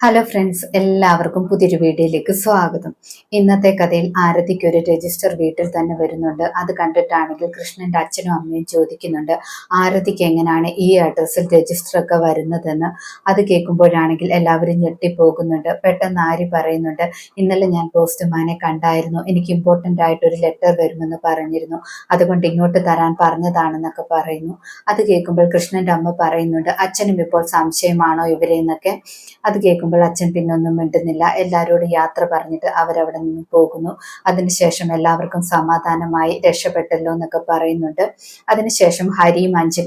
Hello friends എല്ലാവർക്കും പുതിയൊരു വീഡിയോയിലേക്ക് സ്വാഗതം. ഇന്നത്തെ കഥയിൽ ആരതിക്ക് ഒരു രജിസ്റ്റർ വീട്ടിൽ തന്നെ വരുന്നുണ്ട്. അത് കണ്ടിട്ടാണെങ്കിൽ കൃഷ്ണന്റെ അച്ഛനും അമ്മയും ചോദിക്കുന്നുണ്ട് ആരതിക്ക് എങ്ങനെയാണ് ഈ അഡ്രസ്സിൽ രജിസ്റ്റർ ഒക്കെ വരുന്നതെന്ന്? അത് കേൾക്കുമ്പോഴാണെങ്കിൽ എല്ലാവരും ഞെട്ടിപ്പോകുന്നുണ്ട്. പെട്ടെന്ന് ആരി പറയുന്നുണ്ട് ഇന്നലെ ഞാൻ പോസ്റ്റ്മാനെ കണ്ടായിരുന്നു. എനിക്ക് ഇമ്പോർട്ടന്റ് ആയിട്ട് ഒരു ലെറ്റർ വരുമെന്ന് പറഞ്ഞിരുന്നു. അതുകൊണ്ട് ഇങ്ങോട്ട് തരാൻ പറഞ്ഞതാണെന്നൊക്കെ പറയുന്നു. അത് കേൾക്കുമ്പോൾ കൃഷ്ണന്റെ അമ്മ പറയുന്നുണ്ട് അച്ഛനും ഇപ്പോൾ സംശയമാണോ ഇവരെന്നൊക്കെ? അത് കേൾക്കുമ്പോൾ കേൾക്കുമ്പോൾ അച്ഛൻ പിന്നെ ഒന്നും മിണ്ടുന്നില്ല. എല്ലാവരോടും യാത്ര പറഞ്ഞിട്ട് അവരവിടെ നിന്ന് പോകുന്നു. അതിനുശേഷം എല്ലാവർക്കും സമാധാനമായി രക്ഷപ്പെട്ടല്ലോ എന്നൊക്കെ പറയുന്നുണ്ട്. അതിനുശേഷം ഹരിയും അഞ്ചൽ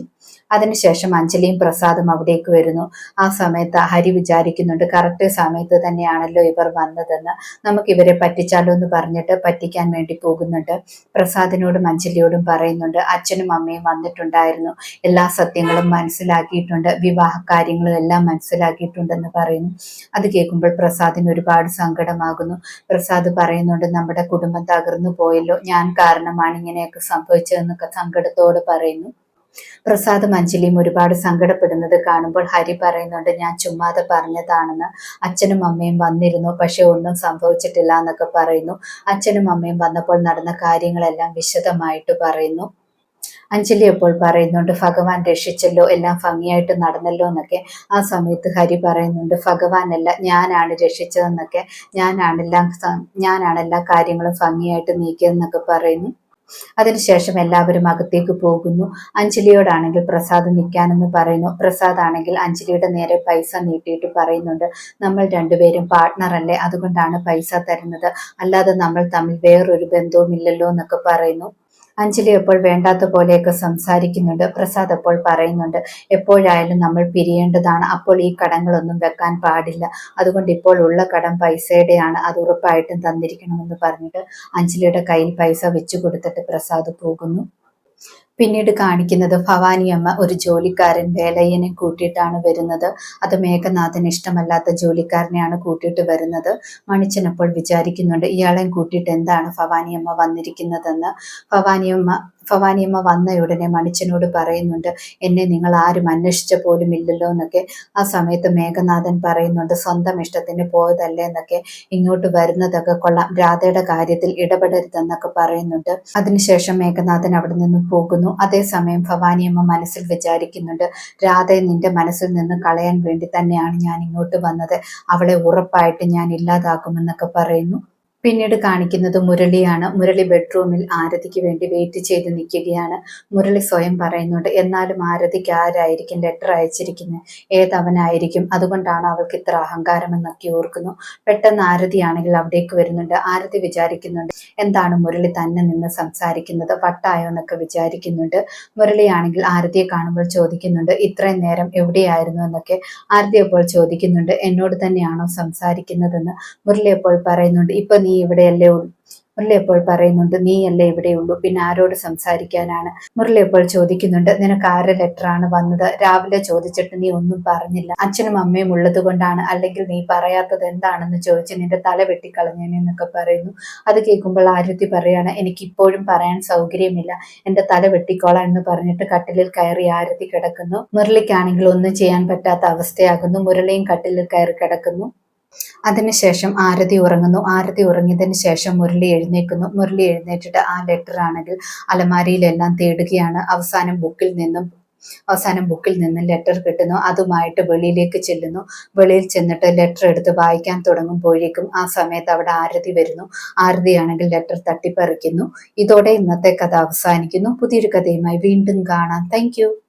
അതിനുശേഷം അഞ്ജലിയും പ്രസാദും അവിടേക്ക് വരുന്നു. ആ സമയത്ത് ഹരി വിചാരിക്കുന്നുണ്ട് കറക്റ്റ് സമയത്ത് തന്നെയാണല്ലോ ഇവർ വന്നതെന്ന്. നമുക്ക് ഇവരെ പറ്റിച്ചാലോ എന്ന് പറഞ്ഞിട്ട് പറ്റിക്കാൻ വേണ്ടി പോകുന്നുണ്ട്. പ്രസാദിനോടും അഞ്ജലിയോടും പറയുന്നുണ്ട് അച്ഛനും അമ്മയും വന്നിട്ടുണ്ടായിരുന്നു. എല്ലാ സത്യങ്ങളും മനസ്സിലാക്കിയിട്ടുണ്ട്. വിവാഹ കാര്യങ്ങളും എല്ലാം മനസ്സിലാക്കിയിട്ടുണ്ടെന്ന് പറയുന്നു. അത് കേൾക്കുമ്പോൾ പ്രസാദിന് ഒരുപാട് സങ്കടമാകുന്നു. പ്രസാദ് പറയുന്നുണ്ട് നമ്മുടെ കുടുംബം തകർന്നു പോയല്ലോ. ഞാൻ കാരണമാണ് ഇങ്ങനെയൊക്കെ സംഭവിച്ചതെന്നൊക്കെ സങ്കടത്തോട് പറയുന്നു. പ്രസാദ് അഞ്ജലിയും ഒരുപാട് സങ്കടപ്പെടുന്നത് കാണുമ്പോൾ ഹരി പറയുന്നുണ്ട് ഞാൻ ചുമ്മാതെ പറഞ്ഞതാണെന്ന്. അച്ഛനും അമ്മയും വന്നിരുന്നു പക്ഷെ ഒന്നും സംഭവിച്ചിട്ടില്ല എന്നൊക്കെ പറയുന്നു. അച്ഛനും അമ്മയും വന്നപ്പോൾ നടന്ന കാര്യങ്ങളെല്ലാം വിശദമായിട്ട് പറയുന്നു. അഞ്ജലി അപ്പോൾ പറയുന്നുണ്ട് ഭഗവാൻ രക്ഷിച്ചല്ലോ എല്ലാം ഭംഗിയായിട്ട് നടന്നല്ലോ എന്നൊക്കെ. ആ സമയത്ത് ഹരി പറയുന്നുണ്ട് ഭഗവാനല്ല ഞാനാണ് രക്ഷിച്ചതെന്നൊക്കെ. ഞാനാണെല്ലാം ഞാനാണ് എല്ലാ കാര്യങ്ങളും ഭംഗിയായിട്ട് നീക്കിയതെന്നൊക്കെ പറയുന്നു. അതിനുശേഷം എല്ലാവരും അകത്തേക്ക് പോകുന്നു. അഞ്ജലിയോടാണെങ്കിൽ പ്രസാദ് നിൽക്കാനെന്ന് പറയുന്നു. പ്രസാദ് ആണെങ്കിൽ അഞ്ജലിയുടെ നേരെ പൈസ നീട്ടിയിട്ട് പറയുന്നുണ്ട്. നമ്മൾ രണ്ടുപേരും പാർട്ട്ണർ അല്ലേ? അതുകൊണ്ടാണ് പൈസ തരുന്നത്. അല്ലാതെ നമ്മൾ തമ്മിൽ വേറൊരു ബന്ധവുമില്ലല്ലോ എന്നൊക്കെ പറയുന്നു. അഞ്ജലി എപ്പോൾ വേണ്ടാത്ത പോലെയൊക്കെ സംസാരിക്കുന്നുണ്ട്. പ്രസാദ് അപ്പോൾ പറയുന്നുണ്ട് എപ്പോഴായാലും നമ്മൾ പിരിയേണ്ടതാണ്. അപ്പോൾ ഈ കടങ്ങളൊന്നും വെക്കാൻ പാടില്ല. അതുകൊണ്ട് ഇപ്പോൾ ഉള്ള കടം പൈസയുടെയാണ്. അത് ഉറപ്പായിട്ടും തന്നിരിക്കണമെന്ന് പറഞ്ഞിട്ട് അഞ്ജലിയുടെ കയ്യിൽ പൈസ വെച്ചു കൊടുത്തിട്ട് പ്രസാദ് പോകുന്നു. പിന്നീട് കാണിക്കുന്നത് ഭവാനിയമ്മ ഒരു ജോലിക്കാരൻ വേലയ്യനെ കൂട്ടിയിട്ടാണ് വരുന്നത്. അത് മേഘനാഥന് ഇഷ്ടമല്ലാത്ത ജോലിക്കാരനെയാണ് കൂട്ടിയിട്ട് വരുന്നത്. മണിച്ചൻ അപ്പോൾ വിചാരിക്കുന്നുണ്ട് ഇയാളെ കൂട്ടിയിട്ട് എന്താണ് ഭവാനിയമ്മ വന്നിരിക്കുന്നതെന്ന്? ഭവാനിയമ്മ ഭവാനിയമ്മ വന്ന ഉടനെ മണിച്ചനോട് പറയുന്നുണ്ട് എന്നെ നിങ്ങൾ ആരും അന്വേഷിച്ച പോലും ഇല്ലല്ലോ എന്നൊക്കെ. ആ സമയത്ത് മേഘനാഥൻ പറയുന്നുണ്ട് സ്വന്തം ഇഷ്ടത്തിന് പോയതല്ലേ എന്നൊക്കെ. ഇങ്ങോട്ട് വരുന്നതൊക്കെ കൊള്ളാം രാധയുടെ കാര്യത്തിൽ ഇടപെടരുതെന്നൊക്കെ പറയുന്നുണ്ട്. അതിനുശേഷം മേഘനാഥൻ അവിടെ നിന്ന് പോകുന്നു. അതേസമയം ഭവാനിയമ്മ മനസ്സിൽ വിചാരിക്കുന്നുണ്ട് രാധയെ നിന്റെ മനസ്സിൽ നിന്ന് കളയാൻ വേണ്ടി തന്നെയാണ് ഞാൻ ഇങ്ങോട്ട് വന്നത്. അവളെ ഉറപ്പായിട്ട് ഞാൻ ഇല്ലാതാക്കുമെന്നൊക്കെ പറയുന്നു. പിന്നീട് കാണിക്കുന്നത് മുരളിയാണ്. മുരളി ബെഡ്റൂമിൽ ആരതിക്ക് വേണ്ടി വെയിറ്റ് ചെയ്ത് നിൽക്കുകയാണ്. മുരളി സ്വയം പറയുന്നുണ്ട് എന്നാലും ആരതിക്ക് ആരായിരിക്കും ലെറ്റർ അയച്ചിരിക്കുന്നത് ഏതവനായിരിക്കും അതുകൊണ്ടാണ് അവൾക്ക് ഇത്ര അഹങ്കാരമെന്നൊക്കെ ഓർക്കുന്നു. പെട്ടെന്ന് ആരതിയാണെങ്കിൽ അവിടേക്ക് വരുന്നുണ്ട്. ആരതി വിചാരിക്കുന്നുണ്ട് എന്താണ് മുരളി തന്നെ നിന്ന് സംസാരിക്കുന്നത്? വട്ടായോ എന്നൊക്കെ വിചാരിക്കുന്നുണ്ട്. മുരളിയാണെങ്കിൽ ആരതിയെ കാണുമ്പോൾ ചോദിക്കുന്നുണ്ട് ഇത്രയും നേരം എവിടെയായിരുന്നു എന്നൊക്കെ? ആരതി അപ്പോൾ ചോദിക്കുന്നുണ്ട് എന്നോട് തന്നെയാണോ സംസാരിക്കുന്നതെന്ന്? മുരളി അപ്പോൾ പറയുന്നുണ്ട് ഇപ്പൊ നീ ഇവിടെയല്ലേ മുരളി എപ്പോൾ പറയുന്നുണ്ട്? നീയല്ലേ ഇവിടെയുള്ളൂ. പിന്നെ ആരോട് സംസാരിക്കാനാണ്? മുരളി എപ്പോൾ ചോദിക്കുന്നുണ്ട്? നിനക്ക് ആരുടെ ലെറ്ററാണ് വന്നത്? രാവിലെ ചോദിച്ചിട്ട് നീ ഒന്നും പറഞ്ഞില്ല. അച്ഛനും അമ്മയും ഉള്ളത് കൊണ്ടാണ്. അല്ലെങ്കിൽ നീ പറയാത്തത് എന്താണെന്ന് ചോദിച്ച് നിന്റെ തല വെട്ടിക്കളഞ്ഞേനെന്നൊക്കെ പറയുന്നു. അത് കേൾക്കുമ്പോൾ ആരതി പറയാണ് എനിക്ക് ഇപ്പോഴും പറയാൻ സൗകര്യമില്ല. എന്റെ തല വെട്ടിക്കോളാം എന്ന് പറഞ്ഞിട്ട് കട്ടിലിൽ കയറി ആരതി കിടക്കുന്നു. മുരളിക്കാണെങ്കിൽ ഒന്നും ചെയ്യാൻ പറ്റാത്ത അവസ്ഥയാകുന്നു. മുരളിയും കട്ടിലിൽ കയറി കിടക്കുന്നു. അതിനുശേഷം ആരതി ഉറങ്ങുന്നു. ആരതി ഉറങ്ങിയതിന് ശേഷം മുരളി എഴുന്നേക്കുന്നു മുരളി എഴുന്നേറ്റിട്ട് ആ ലെറ്റർ ആണെങ്കിൽ അലമാരിയിലെല്ലാം തേടുകയാണ്. അവസാനം ബുക്കിൽ നിന്നും അവസാനം ബുക്കിൽ നിന്ന് ലെറ്റർ കിട്ടുന്നു. അതുമായിട്ട് വെളിയിലേക്ക് ചെല്ലുന്നു. വെളിയിൽ ചെന്നിട്ട് ലെറ്റർ എടുത്ത് വായിക്കാൻ തുടങ്ങുമ്പോഴേക്കും ആ സമയത്ത് അവിടെ ആരതി വരുന്നു. ആരതിയാണെങ്കിൽ ലെറ്റർ തട്ടിപ്പറിക്കുന്നു. ഇതോടെ ഇന്നത്തെ കഥ അവസാനിക്കുന്നു. പുതിയൊരു കഥയുമായി വീണ്ടും കാണാം. താങ്ക്